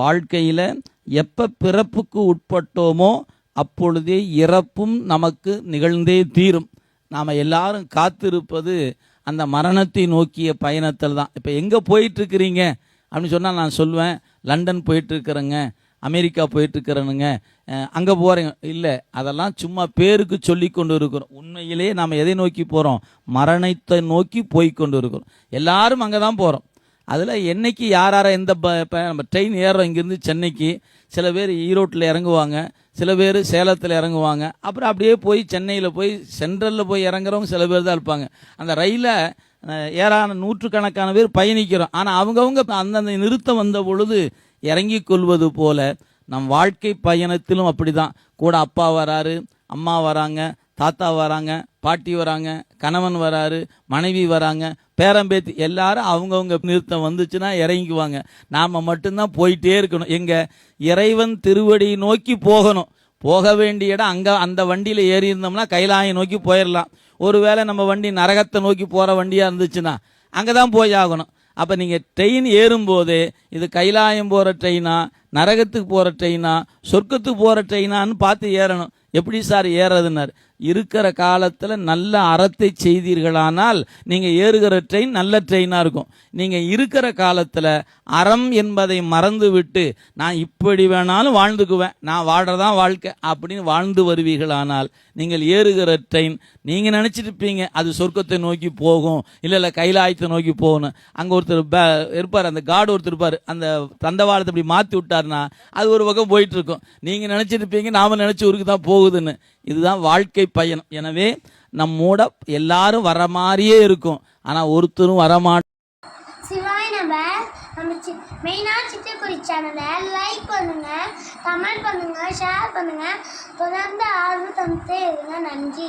வாழ்க்கையில் எப்போ பிறப்புக்கு உட்பட்டோமோ அப்பொழுதே இறப்பும் நமக்கு நிகழ்ந்தே தீரும். நாம் எல்லாரும் காத்திருப்பது அந்த மரணத்தை நோக்கிய பயணத்தில் தான். இப்போ எங்கே போயிட்டுருக்கிறீங்க? அப்படின்னு சொன்னால் நான் சொல்லுவேன். லண்டன் போயிட்டுருக்குறேங்க. அமெரிக்கா போயிட்டுருக்குறேனுங்க. அங்கே போகிறேங்க இல்லை அதெல்லாம் சும்மா பேருக்கு சொல்லி கொண்டு இருக்கிறோம் உண்மையிலே நாம் எதை நோக்கி போகிறோம் மரணத்தை நோக்கி போய் கொண்டு இருக்கிறோம் எல்லாரும் அங்கே தான் போகிறோம் அதில் என்னைக்கு யார் யாரை எந்த ப இப்போ நம்ம ட்ரெயின் ஏறுறோம் இங்கேருந்து சென்னைக்கு சில பேர் ஈரோட்டில் இறங்குவாங்க சில பேர் சேலத்தில் இறங்குவாங்க அப்புறம் அப்படியே போய் சென்னையில் போய் சென்ட்ரலில் போய் இறங்குறவங்க சில பேர் தான் இருப்பாங்க. அந்த ரயிலில் ஏறான நூற்றுக்கணக்கான பேர் பயணிக்கிறோம். ஆனால் அவங்கவுங்க அந்தந்த நிறுத்தம் வந்த பொழுது இறங்கி கொள்வது போல நம் வாழ்க்கை பயணத்திலும் அப்படி தான் கூட அப்பா வராரு அம்மா வராங்க தாத்தா வராங்க பாட்டி வராங்க கணவன் வராரு மனைவி வராங்க பேரம்பேத்தி எல்லாரும் அவங்கவுங்க நிறுத்தம் வந்துச்சுன்னா இறங்கிக்குவாங்க. நாம் மட்டும்தான் போயிட்டே இருக்கணும். எங்கள் இறைவன் திருவடியை நோக்கி போகணும். போக வேண்டிய இடம் அங்கே அந்த வண்டியில் ஏறி இருந்தோம்னா கைலாயம் நோக்கி போயிடலாம் ஒருவேளை நம்ம வண்டி நரகத்தை நோக்கி போகிற வண்டியாக இருந்துச்சுன்னா அங்கே தான் போய் ஆகணும். அப்போ நீங்கள் ட்ரெயின் ஏறும்போதே இது கைலாயம் போகிற ட்ரெயினா நரகத்துக்கு போகிற ட்ரெயினா சொர்க்கத்துக்கு போகிற ட்ரெயினான்னு பார்த்து ஏறணும். எப்படி சார் ஏறதுன்னார் இருக்கிற காலத்தில் நல்ல அறத்தை செய்தீர்களானால் நீங்கள் ஏறுகிற ட்ரெயின் நல்ல ட்ரெயினாக இருக்கும். நீங்கள் இருக்கிற காலத்தில் அறம் என்பதை மறந்து விட்டு நான் இப்படி வேணாலும் வாழ்ந்துக்குவேன். நான் வாழ்கிறதான் வாழ்க்கை அப்படின்னு வாழ்ந்து வருவீர்களானால் நீங்கள் ஏறுகிற ட்ரெயின் நீங்கள் நினச்சிட்டு இருப்பீங்க அது சொர்க்கத்தை நோக்கி போகும். இல்லை இல்லை கைலாயத்தை நோக்கி போகணும். அங்கே ஒருத்தர் ப- இருப்பார் அந்த காடு ஒருத்தர் இருப்பார். அந்த தண்டவாளத்தை இப்படி மாற்றி விட்டாருன்னா அது ஒரு பக்கம் போயிட்டு இருக்கும். நீங்கள் நினச்சிட்டு இருப்பீங்க நாம நினச்ச ஊருக்கு தான் போகும் போகுதுன்னு. இதுதான் வாழ்க்கை பயணம். எனவே நம்மோட எல்லாரும் வர மாதிரியே இருக்கும். ஆனால் ஒருத்தரும் வரமாட்டோம் சிவாய் நம்ம நம்ம சி மெயினாக சேனலை லைக் பண்ணுங்க கமெண்ட் பண்ணுங்க ஷேர் பண்ணுங்க. தொடர்ந்து ஆர்வம் தந்துட்டே இருங்க. நன்றி.